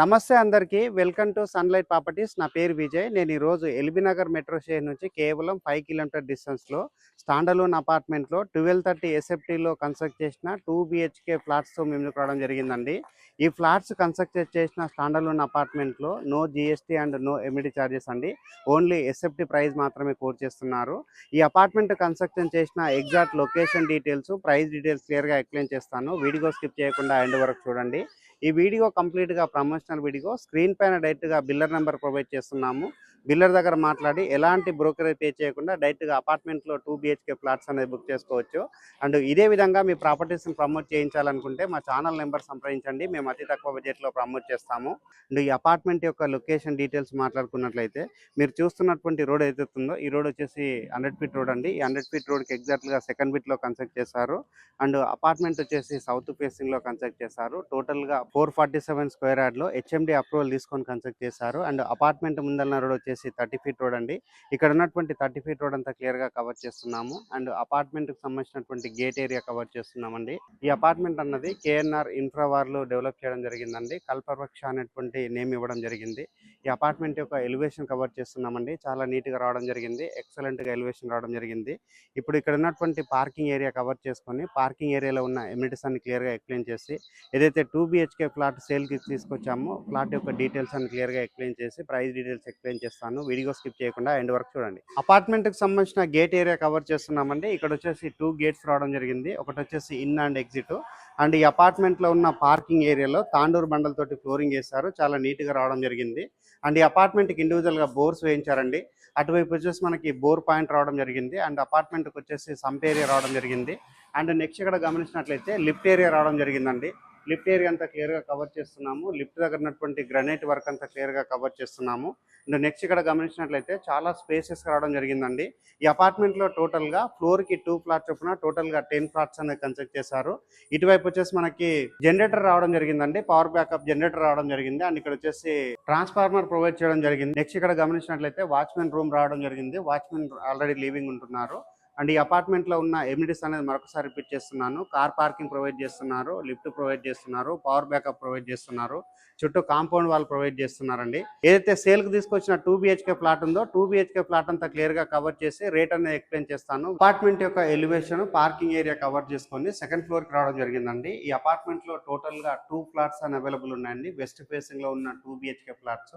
నమస్తే అందరికీ. Welcome to Sunlight Properties. నా పేరు విజయ్. నేను ఈరోజు ఎల్బీనగర్ మెట్రో స్టేషన్ నుంచి కేవలం ఫైవ్ కిలోమీటర్ డిస్టెన్స్లో స్టాండలోన్ అపార్ట్మెంట్లో ట్వెల్వ్ థర్టీ ఎస్ఎఫ్టీలో కన్స్ట్రక్ట్ చేసిన టూ బిహెచ్కే ఫ్లాట్స్తో మేము రావడం జరిగిందండి. ఈ ఫ్లాట్స్ కన్స్ట్రక్ట్ చేసిన స్టాండలోన్ అపార్ట్మెంట్లో no GST and no amenity charges అండి. ఓన్లీ ఎస్ఎఫ్టీ ప్రైస్ మాత్రమే కోట్ చేస్తున్నారు. ఈ అపార్ట్మెంట్ కన్స్ట్రక్షన్ చేసిన exact location details price details క్లియర్గా ఎక్స్ప్లెయిన్ చేస్తాను. వీడియో స్కిప్ చేయకుండా ఎండ్ వరకు చూడండి. ఈ వీడియో కంప్లీట్గా ప్రమోషనల్ వీడియో స్క్రీన్ పైన డైరెక్ట్గా బిల్లర్ నెంబర్ ప్రొవైడ్ చేస్తున్నాము. బిల్లర్ దగ్గర మాట్లాడి ఎలాంటి బ్రోకరేజ్ పే చేయకుండా డైరెక్ట్గా అపార్ట్మెంట్లో టూ బిహెచ్కే ఫ్లాట్స్ అనేది బుక్ చేసుకోవచ్చు. అండ్ ఇదే విధంగా మీ ప్రాపర్టీస్ని ప్రమోట్ చేయించాలనుకుంటే మా ఛానల్ నెంబర్ సంప్రదించండి. మేము అతి తక్కువ బడ్జెట్లో ప్రమోట్ చేస్తాము. అండ్ ఈ అపార్ట్మెంట్ యొక్క లొకేషన్ డీటెయిల్స్ మాట్లాడుకున్నట్లయితే మీరు చూస్తున్నటువంటి రోడ్ ఏదైతే ఉందో ఈ రోడ్ వచ్చేసి హండ్రెడ్ ఫీట్ రోడ్ అండి. ఈ హండ్రెడ్ ఫీట్ రోడ్కి ఎగ్జాక్ట్గా సెకండ్ ఫీట్లో కన్స్ట్రక్ట్ చేశారు. అండ్ అపార్ట్మెంట్ వచ్చేసి సౌత్ ఫేసింగ్లో కన్స్ట్రక్ట్ చేశారు. టోటల్గా ఫోర్ ఫార్టీ సెవెన్ స్క్వేర్ యార్డ్లో హెచ్ఎండి అప్రూవల్ తీసుకొని కన్స్ట్రక్ట్ చేశారు. అండ్ అపార్ట్మెంట్ ముందల రోడ్ వచ్చేసి థర్టీ ఫీట్ రోడ్ అండి. ఇక్కడ ఉన్నటువంటి థర్టీ ఫీట్ రోడ్ అంతా క్లియర్గా కవర్ చేస్తున్నాము. అండ్ అపార్ట్మెంట్కి సంబంధించినటువంటి గేట్ ఏరియా కవర్ చేస్తున్నామండి. ఈ అపార్ట్మెంట్ అన్నది కేఎన్ఆర్ ఇన్ఫ్రావార్లో డెవలప్ చేయడం జరిగిందండి. కల్పవృక్ష అనేటువంటి నేమ్ ఇవ్వడం జరిగింది. ఈ అపార్ట్మెంట్ యొక్క ఎలివేషన్ కవర్ చేస్తున్నామండి. చాలా నీట్గా రావడం జరిగింది. ఎక్సలెంట్గా ఎలివేషన్ రావడం జరిగింది. ఇప్పుడు ఇక్కడ ఉన్నటువంటి పార్కింగ్ ఏరియా కవర్ చేసుకొని పార్కింగ్ ఏరియాలో ఉన్న ఎమ్యూనిటీస్ అన్ని క్లియర్గా ఎక్స్ప్లెయిన్ చేసి ఏదైతే టూ బిహెచ్కే ఫ్లాట్ సేల్కి తీసుకొచ్చామో ఫ్లాట్ యొక్క డీటెయిల్స్ అన్ని క్లియర్గా ఎక్స్ప్లెయిన్ చేసి ప్రైస్ డీటెయిల్స్ ఎక్స్ప్లెయిన్ చేస్తాను వీడియో స్కిప్ చేయకుండా ఎండ్ వరకు చూడండి. అపార్ట్మెంట్కి సంబంధించిన గేట్ ఏరియా కవర్ చేస్తున్నామండి. ఇక్కడ వచ్చేసి టూ గేట్స్ రావడం జరిగింది. ఒకటి వచ్చేసి ఇన్ అండ్ ఎగ్జిట్. అండ్ ఈ అపార్ట్మెంట్లో ఉన్న పార్కింగ్ ఏరియాలో తాండూరు బండలతో ఫ్లోరింగ్ వేశారు చాలా నీట్గా రావడం జరిగింది. అండ్ ఈ ఇండివిజువల్గా బోర్స్ వేయించారండి. అటువైపు వచ్చేసి మనకి బోర్ పాయింట్ రావడం జరిగింది. అండ్ అపార్ట్మెంట్కి వచ్చేసి సంప్ ఏరియా రావడం జరిగింది. అండ్ నెక్స్ట్ ఇక్కడ గమనించినట్లయితే లిఫ్ట్ ఏరియా రావడం జరిగిందండి. లిఫ్ట్ ఏరియా అంతా క్లియర్గా కవర్ చేస్తున్నాము. లిఫ్ట్ దగ్గర ఉన్నటువంటి గ్రనైట్ వర్క్ అంతా క్లియర్గా కవర్ చేస్తున్నాము. అండ్ నెక్స్ట్ ఇక్కడ గమనించినట్లయితే చాలా స్పేసెస్ రావడం జరిగిందండి. ఈ అపార్ట్మెంట్లో టోటల్గా ఫ్లోర్కి టూ ఫ్లాట్స్ చొప్పున టోటల్గా టెన్ ఫ్లాట్స్ అనేది కన్స్ట్రక్ట్ చేశారు. ఇటువైపు వచ్చేసి మనకి జనరేటర్ రావడం జరిగిందండి. పవర్ బ్యాకప్ జనరేటర్ రావడం జరిగింది. అండ్ ఇక్కడ వచ్చేసి ట్రాన్స్ఫార్మర్ ప్రొవైడ్ చేయడం జరిగింది. నెక్స్ట్ ఇక్కడ గమనించినట్లయితే వాచ్మెన్ రూమ్ రావడం జరిగింది. వాచ్మెన్ ఆల్రెడీ లీవింగ్ ఉంటున్నారు. అండ్ ఈ అపార్ట్మెంట్లో ఉన్న ఎమ్యూనిటీస్ అనేది మరొకసారి రిపీట్ చేస్తున్నాను. కార్ పార్కింగ్ ప్రొవైడ్ చేస్తున్నారు లిఫ్ట్ ప్రొవైడ్ చేస్తున్నారు పవర్ బ్యాకప్ ప్రొవైడ్ చేస్తున్నారు చుట్టూ కాంపౌండ్ వాళ్ళు ప్రొవైడ్ చేస్తున్నారండి. ఏదైతే సేల్కి తీసుకొచ్చిన టూ బిహెచ్కే ఫ్లాట్ ఉందో టూ బిహెచ్కే ప్లాట్ అంతా క్లియర్గా కవర్ చేసి రేట్ అనేది ఎక్స్ప్లెయిన్ చేస్తాను. అపార్ట్మెంట్ యొక్క ఎలివేషన్ పార్కింగ్ ఏరియా కవర్ చేసుకొని సెకండ్ ఫ్లోర్కి రావడం జరిగిందండి. ఈ అపార్ట్మెంట్లో టోటల్గా టూ ఫ్లాట్స్ అని అవైలబుల్ ఉన్నాయండి. వెస్ట్ ఫేసింగ్లో ఉన్న టూ బిహెచ్కే ఫ్లాట్స్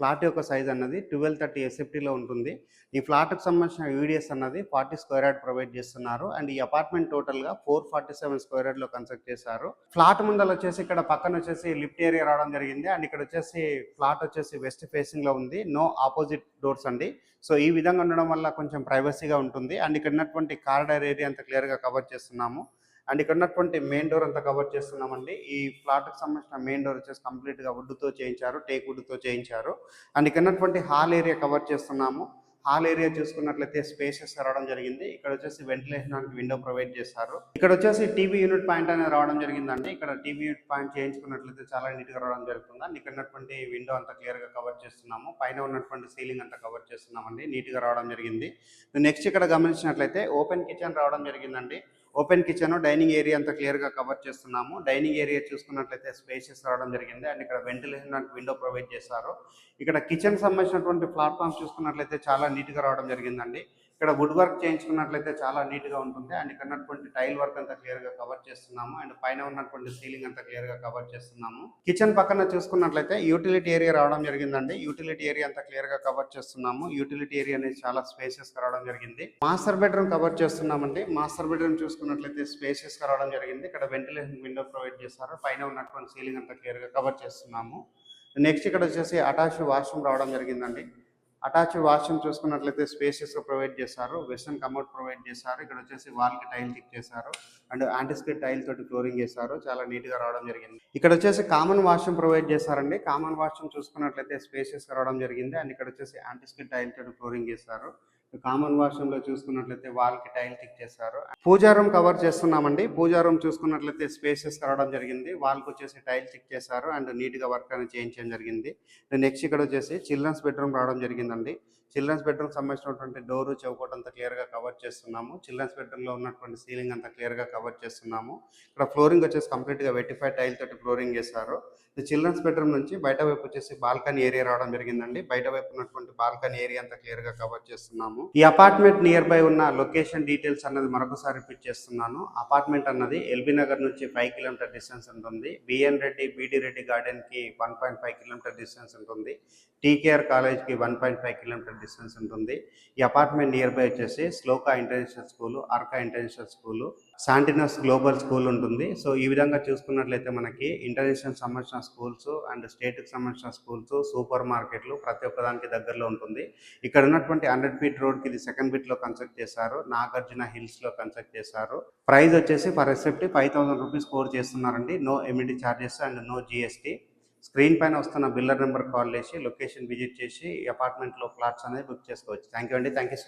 ఫ్లాట్ యొక్క సైజ్ అన్నది ట్వెల్వ్ థర్టీ ఎస్ఎఫ్టీలో ఉంటుంది. ఈ ఫ్లాట్కి సంబంధించిన యూడిఎస్ అన్నది ఫార్టీ స్క్వేర్ యార్డ్ ప్రొవైడ్ చేస్తున్నారు. అండ్ ఈ అపార్ట్మెంట్ టోటల్గా ఫోర్ ఫార్టీ సెవెన్ స్క్వేర్ యార్డ్లో కన్స్ట్రక్ట్ చేశారు. ఫ్లాట్ ముందర వచ్చేసి ఇక్కడ పక్కన వచ్చేసి లిఫ్ట్ ఏరియా రావడం జరిగింది. అండ్ ఇక్కడ వచ్చేసి ఫ్లాట్ వచ్చేసి వెస్ట్ ఫేసింగ్లో ఉంది. నో ఆపోజిట్ డోర్స్ అండి. సో ఈ విధంగా ఉండడం వల్ల కొంచెం ప్రైవసీగా ఉంటుంది. అండ్ ఇక్కడ ఉన్నటువంటి కారిడార్ ఏరియా అంతా క్లియర్గా కవర్ చేస్తున్నాము. అండ్ ఇక్కడ ఉన్నటువంటి మెయిన్ డోర్ అంతా కవర్ చేస్తున్నామండి. ఈ ఫ్లాట్కి సంబంధించిన మెయిన్ డోర్ వచ్చేసి కంప్లీట్గా వుడ్తో చేయించారు. టేక్ వుడ్తో చేయించారు. అండ్ ఇక్కడ ఉన్నటువంటి హాల్ ఏరియా కవర్ చేస్తున్నాము. హాల్ ఏరియా చూసుకున్నట్లయితే స్పేసెస్ రావడం జరిగింది. ఇక్కడ వచ్చేసి వెంటిలేషన్ విండో ప్రొవైడ్ చేశారు. ఇక్కడ వచ్చేసి టీవీ యూనిట్ పాయింట్ అనేది రావడం జరిగిందండి. ఇక్కడ టీవీ యూనిట్ పాయింట్ చేయించుకున్నట్లయితే చాలా నీట్గా రావడం జరుగుతుంది. అండ్ ఇక్కడ ఉన్నటువంటి విండో అంతా క్లియర్గా కవర్ చేస్తున్నాము. పైన ఉన్నటువంటి సీలింగ్ అంతా కవర్ చేస్తున్నామండి. నీట్గా రావడం జరిగింది. నెక్స్ట్ ఇక్కడ గమనించినట్లయితే ఓపెన్ కిచెన్ రావడం జరిగిందండి. ఓపెన్ కిచెన్ డైనింగ్ ఏరియా అంతా క్లియర్గా కవర్ చేస్తున్నాము. డైనింగ్ ఏరియా చూసుకున్నట్లయితే స్పేసెస్ రావడం జరిగింది. అండ్ ఇక్కడ వెంటిలేషన్ విండో ప్రొవైడ్ చేశారు. ఇక్కడ కిచెన్ సంబంధించినటువంటి ప్లాట్ఫామ్స్ చూసుకున్నట్లయితే చాలా నీట్గా రావడం జరిగిందండి. ఇక్కడ వుడ్ వర్క్ చేయించుకున్నట్లయితే చాలా నీట్గా ఉంటుంది. అండ్ ఇక్కడ ఉన్నటువంటి టైల్ వర్క్ అంతా క్లియర్గా కవర్ చేస్తున్నాము. అండ్ పైన ఉన్నటువంటి సీలింగ్ అంతా క్లియర్గా కవర్ చేస్తున్నాము. కిచెన్ పక్కన చూసుకున్నట్లయితే యూటిలిటీ ఏరియా రావడం జరిగిందండి. యూటిలిటీ ఏరియా అంతా క్లియర్గా కవర్ చేస్తున్నాము. యూటిలిటీ ఏరియా అనేది చాలా స్పేసెస్ రావడం జరిగింది. మాస్టర్ బెడ్రూమ్ కవర్ చేస్తున్నామండి. మాస్టర్ బెడ్రూమ్ చూసుకున్నట్లయితే స్పేసెస్ రావడం జరిగింది. ఇక్కడ వెంటిలేషన్ విండో ప్రొవైడ్ చేస్తారు. పైన ఉన్నటువంటి సీలింగ్ అంతా క్లియర్గా కవర్ చేస్తున్నాము. నెక్స్ట్ ఇక్కడ వచ్చేసి అటాచ్డ్ వాష్రూమ్ రావడం జరిగిందండి. అటాచ్ వాష్రూమ్ చూసుకున్నట్లయితే స్పేసెస్ ప్రొవైడ్ చేశారు. వెస్టర్న్ కమోడ్ ప్రొవైడ్ చేశారు. ఇక్కడ వచ్చేసి వాల్కి టైల్ టిక్ చేశారు. అండ్ యాంటిస్క్రిట్ టైల్ తోటి ఫ్లోరింగ్ చేశారు. చాలా నీట్గా రావడం జరిగింది. ఇక్కడ వచ్చేసి కామన్ వాష్రూమ్ ప్రొవైడ్ చేశారండి. కామన్ వాష్రూమ్ చూసుకున్నట్లయితే స్పేసెస్ రావడం జరిగింది. అండ్ ఇక్కడ వచ్చేసి యాంటిస్క్రిట్ టైల్ తోటి ఫ్లోరింగ్ చేశారు. కామన్ వాష్రూమ్లో చూసుకున్నట్లయితే వాల్కి టైల్ టిక్ చేశారు. పూజా రూమ్ కవర్ చేస్తున్నామండి. పూజా రూమ్ చూసుకున్నట్లయితే స్పేసెస్ రావడం జరిగింది. వాల్కి వచ్చేసి టైల్ టిక్ చేశారు అండ్ నీట్గా వర్క్ అనేది చేయించడం జరిగింది. నెక్స్ట్ ఇక్కడ వచ్చేసి చిల్డ్రన్స్ బెడ్రూమ్ రావడం జరిగిందండి. చిల్డ్రన్స్ బెడ్రూమ్ సంబంధించినటువంటి డోర్ చౌకోట్ అంతా క్లియర్గా కవర్ చేస్తున్నాము. చిల్డ్రన్స్ బెడ్రూమ్లో ఉన్నటువంటి సీలింగ్ అంతా క్లియర్గా కవర్ చేస్తున్నాము. ఇక్కడ ఫ్లోరింగ్ వచ్చేసి కంప్లీట్గా వెటిఫై టైల్ తోటి ఫ్లోరింగ్ చేశారు. చిల్డ్రన్స్ బెడ్రూమ్ నుంచి బయట వైపు వచ్చేసి బాల్కనీ ఏరియా రావడం జరిగిందండి. బయట వైపు ఉన్నటువంటి బాల్కనీ ఏరియా అంతా క్లియర్గా కవర్ చేస్తున్నాము. ఈ అపార్ట్మెంట్ నియర్ బై ఉన్న లొకేషన్ డీటెయిల్స్ అన్నది మరొకసారి రిపీట్ చేస్తున్నాను. అపార్ట్మెంట్ అన్నది ఎల్బీ నగర్ నుంచి ఫైవ్ కిలోమీటర్ డిస్టెన్స్ ఉంటుంది BN Reddy BD Reddy గార్డెన్కి one point five kilometre distance ఉంటుంది టీకేఆర్ కాలేజ్కి one point five kilometre distance ఉంటుంది ఈ అపార్ట్మెంట్ నియర్ బై వచ్చేసి Sloka international school Arka international school శాంటినస్ global school ఉంటుంది. సో ఈ విధంగా చూసుకున్నట్లయితే మనకి ఇంటర్నేషనల్ సంబంధించిన స్కూల్స్ అండ్ స్టేట్కి సంబంధించిన స్కూల్స్ సూపర్ మార్కెట్లు ప్రతి ఒక్కదానికి దగ్గరలో ఉంటుంది. ఇక్కడ ఉన్నటువంటి హండ్రెడ్ ఫీట్ రోడ్కి ఇది సెకండ్ బిట్లో కన్స్ట్రక్ట్ చేశారు. నాగార్జున హిల్స్లో కన్స్ట్రక్ట్ చేశారు. ప్రైస్ వచ్చేసి per SFT five thousand rupees quote చేస్తున్నారండి. No amenity charges and no GST screen పైన వస్తున్న బిల్లర్ నెంబర్ కాల్ చేసి లొకేషన్ విజిట్ చేసి అపార్ట్మెంట్లో ఫ్లాట్స్ అనేది బుక్ చేసుకోవచ్చు. థ్యాంక్ యూ అండి. Thank you